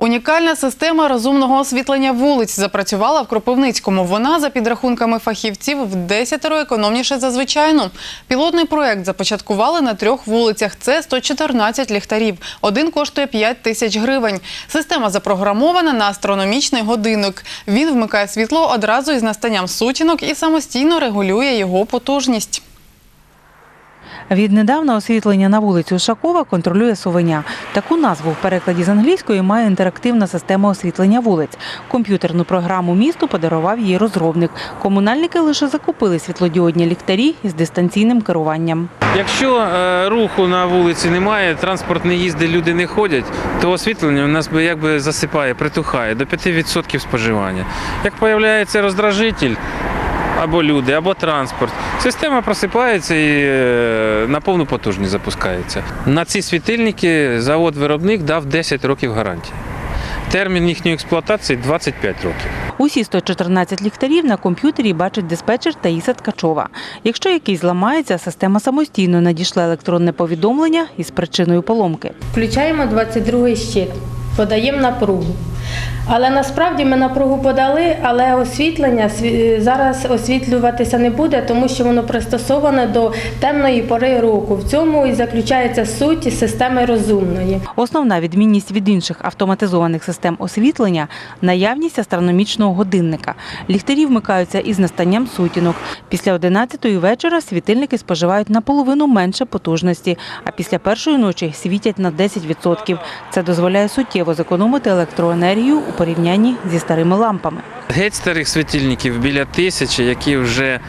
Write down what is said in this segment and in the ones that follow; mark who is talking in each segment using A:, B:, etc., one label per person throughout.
A: Унікальна система розумного освітлення вулиць запрацювала в Кропивницькому. Вона, за підрахунками фахівців, в десятеро економніше за звичайну. Пілотний проект започаткували на трьох вулицях. Це 114 ліхтарів. Один коштує 5 тисяч гривень. Система запрограмована на астрономічний годинник. Він вмикає світло одразу із настанням сутінок і самостійно регулює його потужність.
B: Віднедавна освітлення на вулиці Ушакова контролює Совеня. Таку назву в перекладі з англійської має інтерактивна система освітлення вулиць. Комп'ютерну програму місту подарував її розробник. Комунальники лише закупили світлодіодні ліхтарі із дистанційним керуванням.
C: Якщо е, руху на вулиці немає, транспорт не їздить, люди не ходять, то освітлення у нас би якби засипає, притухає до 5% споживання. Як з'являється роздражитель, або люди, або транспорт, система просипається і е, на повну потужність запускається. На ці світильники завод-виробник дав 10 років гарантії. Термін їхньої експлуатації 25 років.
B: Усі 114 ліхтарів на комп'ютері бачить диспетчер Таїса Ткачова. Якщо якийсь зламається, система самостійно надійшла електронне повідомлення із причиною поломки.
D: Включаємо 22-й щит, подаємо напругу. Але насправді ми напругу подали, але освітлення сві- зараз освітлюватися не буде, тому що воно пристосоване до темної пори року. В цьому і заключається суть системи розумної.
B: Основна відмінність від інших автоматизованих систем освітлення наявність астрономічного годинника. Ліхтарі вмикаються із настанням сутінок. Після 11-ї вечора світильники споживають наполовину менше потужності, а після першої ночі світять на 10%. Це дозволяє суттєво зекономити електроенергію у порівнянні зі старими лампами.
C: Геть старих світильників біля тисячі, які вже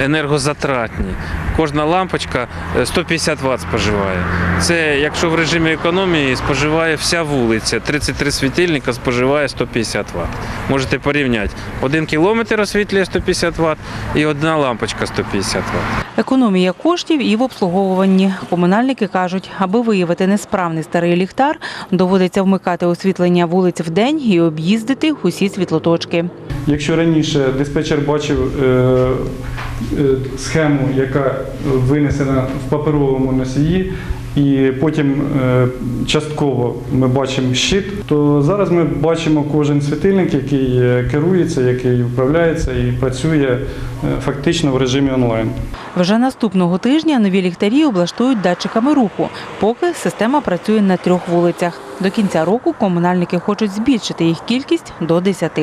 C: енергозатратні. Кожна лампочка е, 150 Вт споживає. Це якщо в режимі економії споживає вся вулиця. 33 світильника споживає 150 Вт. Можете порівняти. Один кілометр освітлює 150 Вт і одна лампочка 150 Вт.
B: Економія коштів і в обслуговуванні. Комунальники кажуть, аби виявити несправний старий ліхтар, доводиться вмикати освітлення вулиць вдень і об'їздити усі світлоточки.
E: Якщо раніше диспетчер бачив е, е, схему, яка винесена в паперовому носії, і потім е, частково ми бачимо щит, то зараз ми бачимо кожен світильник, який керується, який управляється і працює фактично в режимі онлайн.
B: Вже наступного тижня нові ліхтарі облаштують датчиками руху, поки система працює на трьох вулицях. До кінця року комунальники хочуть збільшити їх кількість до 10.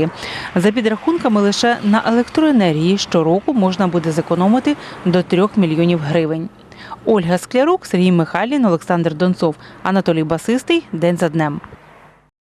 B: За підрахунками, лише на електроенергії щороку можна буде зекономити до 3 мільйонів гривень. Ольга Склярук, Сергій Михайлін, Олександр Донцов, Анатолій Басистий. День за днем.